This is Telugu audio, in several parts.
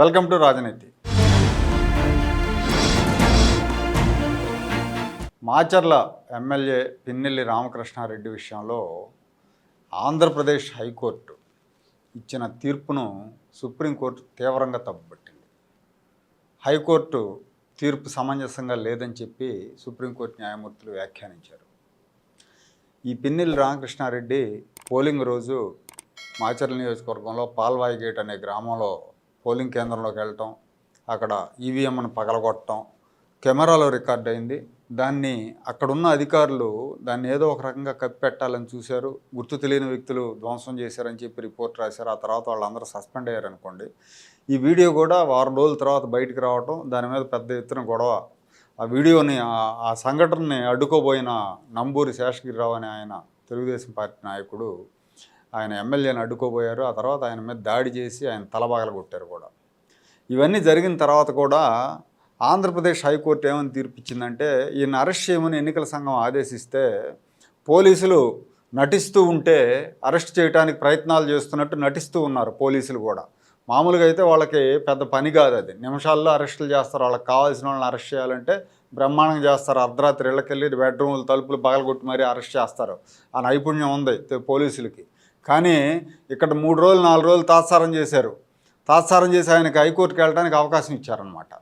వెల్కమ్ టు రాజనీతి. మాచర్ల ఎమ్మెల్యే పిన్నెల్లి రామకృష్ణారెడ్డి విషయంలో ఆంధ్రప్రదేశ్ హైకోర్టు ఇచ్చిన తీర్పును సుప్రీంకోర్టు తీవ్రంగా తప్పుపట్టింది. హైకోర్టు తీర్పు సమంజసంగా లేదని చెప్పి సుప్రీంకోర్టు న్యాయమూర్తులు వ్యాఖ్యానించారు. ఈ పిన్నెల్లి రామకృష్ణారెడ్డి పోలింగ్ రోజు మాచర్ల నియోజకవర్గంలో పాల్వాయి గేట్ అనే గ్రామంలో పోలింగ్ కేంద్రంలోకి వెళ్ళటం అక్కడ ఈవీఎంను పగలగొట్టడం కెమెరాలో రికార్డ్ అయింది. దాన్ని అక్కడున్న అధికారులు దాన్ని ఏదో ఒక రకంగా కప్పిపెట్టాలని చూశారు. గుర్తు తెలియని వ్యక్తులు ధ్వంసం చేశారని చెప్పి రిపోర్ట్ రాశారు. ఆ తర్వాత వాళ్ళందరూ సస్పెండ్ అయ్యారనుకోండి. ఈ వీడియో కూడా వారం రోజుల తర్వాత బయటికి రావటం దాని మీద పెద్ద ఎత్తున గొడవ. ఆ వీడియోని ఆ- ఆ సంఘటనని అడ్డుకోబోయిన నంబూరి శేషగిరిరావు అనే ఆయన తెలుగుదేశం పార్టీ నాయకుడు ఆయన ఎమ్మెల్యేని అడ్డుకోబోయారు. ఆ తర్వాత ఆయన మీద దాడి చేసి ఆయన తలబాగలు కొట్టారు కూడా. ఇవన్నీ జరిగిన తర్వాత కూడా ఆంధ్రప్రదేశ్ హైకోర్టు ఏమని తీర్పిచ్చిందంటే ఈయన అరెస్ట్ చేయమని ఎన్నికల సంఘం ఆదేశిస్తే పోలీసులు నటిస్తూ ఉంటే అరెస్ట్ చేయడానికి ప్రయత్నాలు చేస్తున్నట్టు నటిస్తూ ఉన్నారు పోలీసులు కూడా. మామూలుగా అయితే వాళ్ళకి పెద్ద పని కాదు అది. నిమిషాల్లో అరెస్టులు చేస్తారు. వాళ్ళకి కావాల్సిన వాళ్ళని అరెస్ట్ చేయాలంటే బ్రహ్మాండంగా చేస్తారు. అర్ధరాత్రి ఇళ్ళకెళ్ళి బెడ్రూములు తలుపులు పగలగొట్టి మరీ అరెస్ట్ చేస్తారు. ఆ నైపుణ్యం ఉంది పోలీసులకి. కానీ ఇక్కడ మూడు రోజులు నాలుగు రోజులు తాత్సారం చేశారు. తాత్సారం చేసి ఆయనకి హైకోర్టుకి వెళ్ళడానికి అవకాశం ఇచ్చారనమాట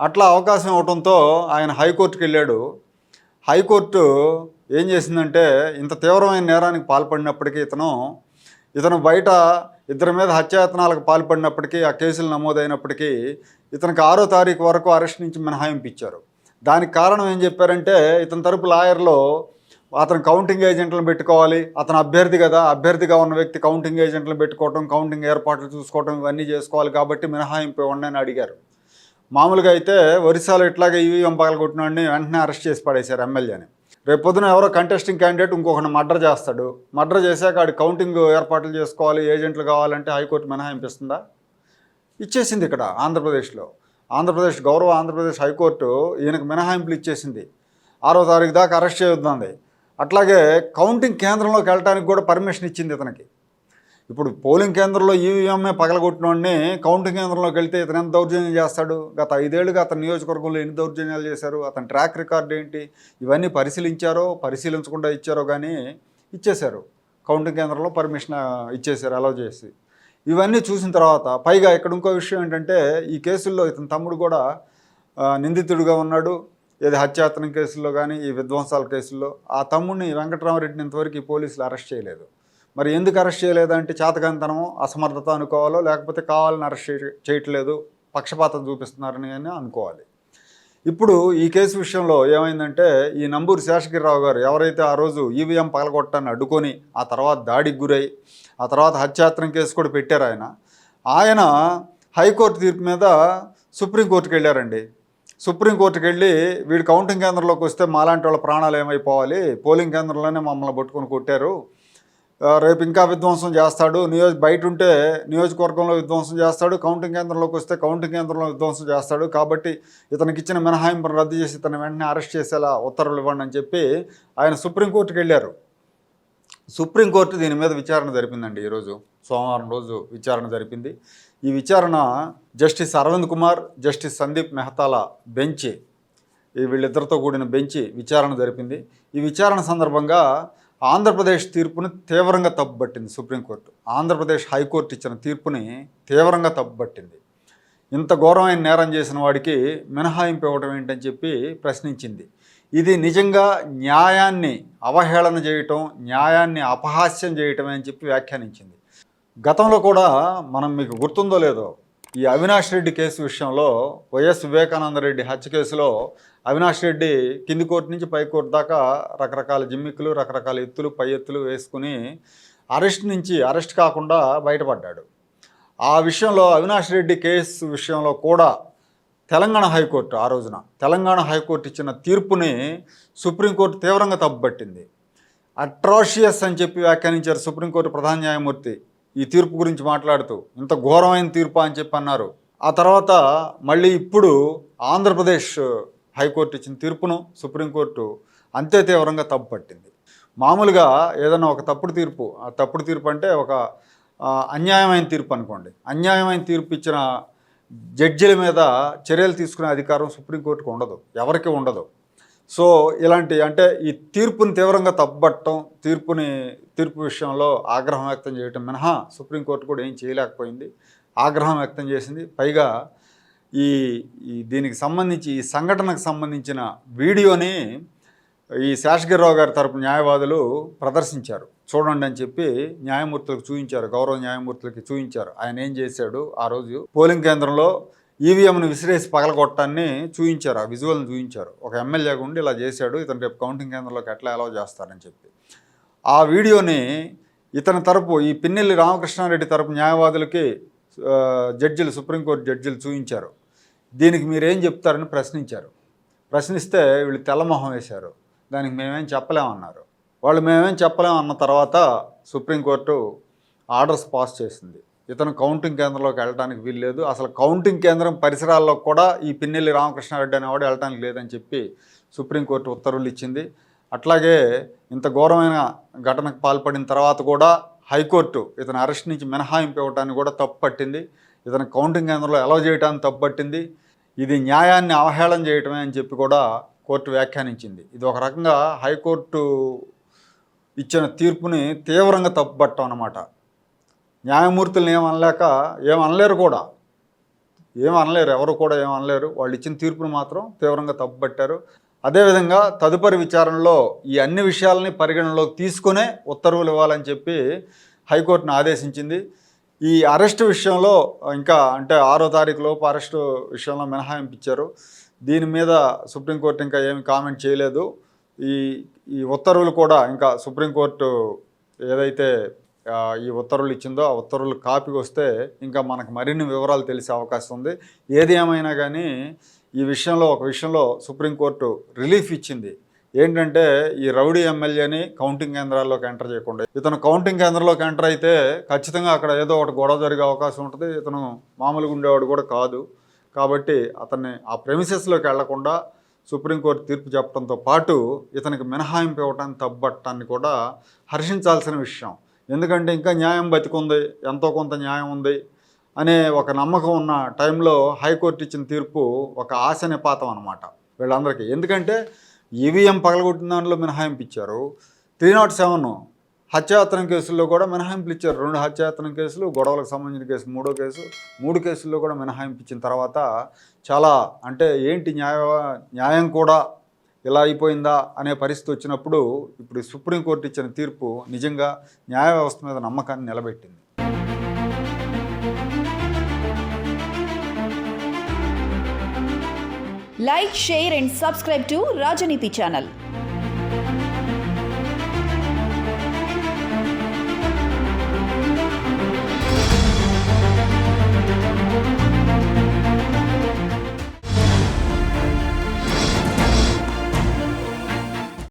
అట్లా అవకాశం ఇవ్వడంతో ఆయన హైకోర్టుకి వెళ్ళాడు. హైకోర్టు ఏం చేసిందంటే ఇంత తీవ్రమైన నేరానికి పాల్పడినప్పటికీ ఇతను ఇతను బయట ఇద్దరి మీద హత్యాయత్నాలకు పాల్పడినప్పటికీ ఆ కేసులు నమోదైనప్పటికీ ఇతనికి ఆరో తారీఖు వరకు అరెస్ట్ నుంచి మినహాయింపు ఇచ్చారు. దానికి కారణం ఏం చెప్పారంటే ఇతని తరపు లాయర్లో అతను కౌంటింగ్ ఏజెంట్లను పెట్టుకోవాలి. అతను అభ్యర్థి కదా. అభ్యర్థిగా ఉన్న వ్యక్తి కౌంటింగ్ ఏజెంట్లను పెట్టుకోవటం కౌంటింగ్ ఏర్పాట్లు చూసుకోవటం ఇవన్నీ చేసుకోవాలి కాబట్టి మినహాయింపు ఇవ్వండి అని అడిగారు. మామూలుగా అయితే ఒరిస్సాలో ఇట్లాగే ఈవీఎం పగలగొట్టినోడిని వెంటనే అరెస్ట్ చేసి పడేశారు ఎమ్మెల్యేని. రేపు ఎవరో కంటెస్టింగ్ క్యాండిడేట్ ఇంకొకటి మర్డర్ చేస్తాడు. మర్డర్ చేశాక ఆడి కౌంటింగ్ ఏర్పాట్లు చేసుకోవాలి ఏజెంట్లు కావాలంటే హైకోర్టు మినహాయింపిస్తుందా? ఇచ్చేసింది ఇక్కడ ఆంధ్రప్రదేశ్లో. ఆంధ్రప్రదేశ్ గౌరవ ఆంధ్రప్రదేశ్ హైకోర్టు ఈయనకు మినహాయింపులు ఇచ్చేసింది. ఆరో తారీఖు దాకా అరెస్ట్ చేయొద్దంది. అట్లాగే కౌంటింగ్ కేంద్రంలోకి వెళ్ళడానికి కూడా పర్మిషన్ ఇచ్చింది ఇతనికి. ఇప్పుడు పోలింగ్ కేంద్రంలో ఈవీఎంఏ పగలగొట్టినోడిని కౌంటింగ్ కేంద్రంలోకి వెళ్తే ఇతను ఎంత దౌర్జన్యం చేస్తాడు? గత ఐదేళ్ళుగా అతని నియోజకవర్గంలో ఎన్ని దౌర్జన్యాలు చేశారు? అతని ట్రాక్ రికార్డ్ ఏంటి? ఇవన్నీ పరిశీలించారో పరిశీలించకుండా ఇచ్చారో కానీ ఇచ్చేశారు. కౌంటింగ్ కేంద్రంలో పర్మిషన్ ఇచ్చేశారు అలౌ చేసి. ఇవన్నీ చూసిన తర్వాత పైగా ఇక్కడ ఇంకో విషయం ఏంటంటే ఈ కేసుల్లో ఇతని తమ్ముడు కూడా నిందితుడిగా ఉన్నాడు. ఏది హత్యాయత్నం కేసుల్లో కానీ ఈ విధ్వంసాల కేసుల్లో ఆ తమ్ముడిని వెంకటరామరెడ్డిని ఇంతవరకు ఈ పోలీసులు అరెస్ట్ చేయలేదు. మరి ఎందుకు అరెస్ట్ చేయలేదంటే చేతకంతనమో అసమర్థత అనుకోవాలో లేకపోతే కావాలని అరెస్ట్ చేయ- చేయట్లేదు పక్షపాతం చూపిస్తున్నారని అని అనుకోవాలి. ఇప్పుడు ఈ కేసు విషయంలో ఏమైందంటే ఈ నంబూరు శేషగిరిరావు గారు ఎవరైతే ఆ రోజు ఈవీఎం పగలగొట్టని అడ్డుకొని ఆ తర్వాత దాడికి గురై ఆ తర్వాత హత్యాత్రం కేసు కూడా పెట్టారు ఆయన ఆయన హైకోర్టు తీర్పు మీద సుప్రీంకోర్టుకి వెళ్ళారండి. సుప్రీంకోర్టుకి వెళ్ళి వీడు కౌంటింగ్ కేంద్రంలోకి వస్తే మాలాంటి వాళ్ళ ప్రాణాలు ఏమైపోవాలి? పోలింగ్ కేంద్రంలోనే మమ్మల్ని పట్టుకొని కొట్టారు. రేపు ఇంకా విధ్వంసం చేస్తాడు. నియోజ బయట ఉంటే నియోజకవర్గంలో విధ్వంసం చేస్తాడు. కౌంటింగ్ కేంద్రంలోకి వస్తే కౌంటింగ్ కేంద్రంలో విధ్వంసం చేస్తాడు. కాబట్టి ఇతనికి ఇచ్చిన మినహాయింపును రద్దు చేసి ఇతను వెంటనే అరెస్ట్ చేసేలా ఉత్తర్వులు ఇవ్వండి అని చెప్పి ఆయన సుప్రీంకోర్టుకి వెళ్ళారు సుప్రీంకోర్టు దీని మీద విచారణ జరిపిందండి ఈరోజు సోమవారం రోజు విచారణ జరిపింది. ఈ విచారణ జస్టిస్ అరవింద్ కుమార్ జస్టిస్ సందీప్ మెహతాల బెంచ్ ఈ వీళ్ళిద్దరితో కూడిన బెంచ్ విచారణ జరిపింది. ఈ విచారణ సందర్భంగా ఆంధ్రప్రదేశ్ తీర్పుని తీవ్రంగా తప్పుబట్టింది సుప్రీంకోర్టు ఆంధ్రప్రదేశ్ హైకోర్టు ఇచ్చిన తీర్పుని తీవ్రంగా తప్పుబట్టింది ఇంత ఘోరమైన నేరం చేసిన వాడికి మినహాయింపు ఇవ్వడం ఏంటని చెప్పి ప్రశ్నించింది. ఇది నిజంగా న్యాయాన్ని అవహేళన చేయటం న్యాయాన్ని అపహాస్యం చేయటమే అని చెప్పి వ్యాఖ్యానించింది. గతంలో కూడా మనం మీకు గుర్తుందో లేదో ఈ అవినాష్ రెడ్డి కేసు విషయంలో వైఎస్ వివేకానంద రెడ్డి హత్య కేసులో అవినాష్ రెడ్డి కింది కోర్టు నుంచి పై కోర్టు దాకా రకరకాల జిమ్మిక్కులు రకరకాల ఎత్తులు పై ఎత్తులు వేసుకుని అరెస్ట్ నుంచి అరెస్ట్ కాకుండా బయటపడ్డాడు. ఆ విషయంలో అవినాష్ రెడ్డి కేసు విషయంలో కూడా తెలంగాణ హైకోర్టు ఆ రోజున తెలంగాణ హైకోర్టు ఇచ్చిన తీర్పుని సుప్రీంకోర్టు తీవ్రంగా తప్పుపట్టింది. అట్రాషియస్ అని చెప్పి వ్యాఖ్యానించారు సుప్రీంకోర్టు ప్రధాన న్యాయమూర్తి. ఈ తీర్పు గురించి మాట్లాడుతూ ఇంత ఘోరమైన తీర్పు అని చెప్పి అన్నారు. ఆ తర్వాత మళ్ళీ ఇప్పుడు ఆంధ్రప్రదేశ్ హైకోర్టు ఇచ్చిన తీర్పును సుప్రీంకోర్టు అంతే తీవ్రంగా తప్పుపట్టింది. మామూలుగా ఏదైనా ఒక తప్పుడు తీర్పు ఆ తప్పుడు తీర్పు అంటే ఒక అన్యాయమైన తీర్పు అనుకోండి. అన్యాయమైన తీర్పు ఇచ్చిన జడ్జిల మీద చర్యలు తీసుకునే అధికారం సుప్రీంకోర్టుకు ఉండదు. ఎవరికి ఉండదు. సో ఇలాంటి అంటే ఈ తీర్పుని తీవ్రంగా తప్పబట్టడం తీర్పుని తీర్పు విషయంలో ఆగ్రహం వ్యక్తం చేయటం మినహా సుప్రీంకోర్టు కూడా ఏం చేయలేకపోయింది. ఆగ్రహం వ్యక్తం చేసింది. పైగా ఈ ఈ దీనికి సంబంధించి ఈ సంఘటనకు సంబంధించిన వీడియోని ఈ శేషగిరిరావు గారి తరపు న్యాయవాదులు ప్రదర్శించారు. చూడండి అని చెప్పి న్యాయమూర్తులకు చూపించారు గౌరవ న్యాయమూర్తులకి చూపించారు ఆయన ఏం చేశాడు? ఆ రోజు పోలింగ్ కేంద్రంలో ఈవీఎంను విసిరేసి పగలగొట్టాన్ని చూపించారు ఆ విజువల్ని చూపించారు ఒక ఎమ్మెల్యేగా ఉండి ఇలా చేశాడు ఇతను రేపు కౌంటింగ్ కేంద్రంలోకి ఎట్లా అలౌ చేస్తారని చెప్పి. ఆ వీడియోని ఇతని తరపు ఈ పిన్నెల్లి రామకృష్ణారెడ్డి తరపు న్యాయవాదులకి జడ్జిలు సుప్రీంకోర్టు జడ్జిలు చూపించారు దీనికి మీరేం చెప్తారని ప్రశ్నించారు. ప్రశ్నిస్తే వీళ్ళు తెల్లమొహం వేశారు. దానికి మేమేం చెప్పలేమన్నారు. వాళ్ళు మేమేం చెప్పలేం అన్న తర్వాత సుప్రీంకోర్టు ఆర్డర్స్ పాస్ చేసింది. ఇతను కౌంటింగ్ కేంద్రంలోకి వెళ్ళడానికి వీల్లేదు అసలు కౌంటింగ్ కేంద్రం పరిసరాల్లో కూడా ఈ పిన్నెల్లి రామకృష్ణారెడ్డి అనేవాడు వెళ్ళడానికి లేదని చెప్పి సుప్రీంకోర్టు ఉత్తర్వులు ఇచ్చింది. అట్లాగే ఇంత ఘోరమైన ఘటనకు పాల్పడిన తర్వాత కూడా హైకోర్టు ఇతని అరెస్ట్ నుంచి మినహాయింపు ఇవ్వటానికి కూడా తప్పు పట్టింది. ఇతను కౌంటింగ్ కేంద్రంలో ఎలా చేయడానికి తప్పు పట్టింది. ఇది న్యాయాన్ని అవహేళన చేయటమే అని చెప్పి కూడా కోర్టు వ్యాఖ్యానించింది. ఇది ఒక రకంగా హైకోర్టు ఇచ్చిన తీర్పుని తీవ్రంగా తప్పుబట్టం అన్నమాట. న్యాయమూర్తులను ఏమనలేక ఏమనలేరు కూడా. ఏమనలేరు ఎవరు కూడా ఏమనలేరు వాళ్ళు ఇచ్చిన తీర్పును మాత్రం తీవ్రంగా తప్పుపట్టారు. అదేవిధంగా తదుపరి విచారణలో ఈ అన్ని విషయాలని పరిగణనలోకి తీసుకునే ఉత్తర్వులు ఇవ్వాలని చెప్పి హైకోర్టును ఆదేశించింది. ఈ అరెస్ట్ విషయంలో ఇంకా అంటే ఆరో తారీఖు లోపు అరెస్టు విషయంలో మినహాయింపు ఇచ్చారు. దీని మీద సుప్రీంకోర్టు ఇంకా ఏమి కామెంట్ చేయలేదు. ఈ ఈ ఉత్తర్వులు కూడా ఇంకా సుప్రీంకోర్టు ఏదైతే ఈ ఉత్తర్వులు ఇచ్చిందో ఆ ఉత్తర్వులు కాపీ వస్తే ఇంకా మనకు మరిన్ని వివరాలు తెలిసే అవకాశం ఉంది. ఏది ఏమైనా కానీ ఈ విషయంలో ఒక విషయంలో సుప్రీంకోర్టు రిలీఫ్ ఇచ్చింది. ఏంటంటే ఈ రౌడీ ఎమ్మెల్యేని కౌంటింగ్ కేంద్రాల్లోకి ఎంటర్ చేయకుండా ఇతను కౌంటింగ్ కేంద్రంలోకి ఎంటర్ అయితే ఖచ్చితంగా అక్కడ ఏదో ఒకటి గొడవ జరిగే అవకాశం ఉంటుంది. ఇతను మామూలుగా ఉండేవాడు కూడా కాదు. కాబట్టి అతన్ని ఆ ప్రెమిసెస్లోకి వెళ్ళకుండా సుప్రీంకోర్టు తీర్పు చెప్పడంతో పాటు ఇతనికి మినహాయింపు ఇవ్వటాన్ని తప్పట్టాన్ని కూడా హర్షించాల్సిన విషయం. ఎందుకంటే ఇంకా న్యాయం బతికుంది ఎంతో కొంత న్యాయం ఉంది అనే ఒక నమ్మకం ఉన్న టైంలో హైకోర్టు ఇచ్చిన తీర్పు ఒక ఆశ నిపాతం అనమాట వీళ్ళందరికీ. ఎందుకంటే ఈవీఎం పగలగొట్టిన దానిలో మినహాయింపు ఇచ్చారు. త్రీ నాట్ సెవెన్ హత్యాయత్నం కేసుల్లో కూడా మినహాయింపులు ఇచ్చారు రెండు హత్యాయత్నం కేసులు గొడవలకు సంబంధించిన కేసు మూడో కేసు. మూడు కేసుల్లో కూడా మినహాయింపు ఇచ్చిన తర్వాత చాలా అంటే ఏంటి న్యాయ న్యాయం కూడా ఇలా అయిపోయిందా అనే పరిస్థితి వచ్చినప్పుడు ఇప్పుడు సుప్రీంకోర్టు ఇచ్చిన తీర్పు నిజంగా న్యాయ వ్యవస్థ మీద నమ్మకాన్ని నిలబెట్టింది. Like share and subscribe to Rajaneeti channel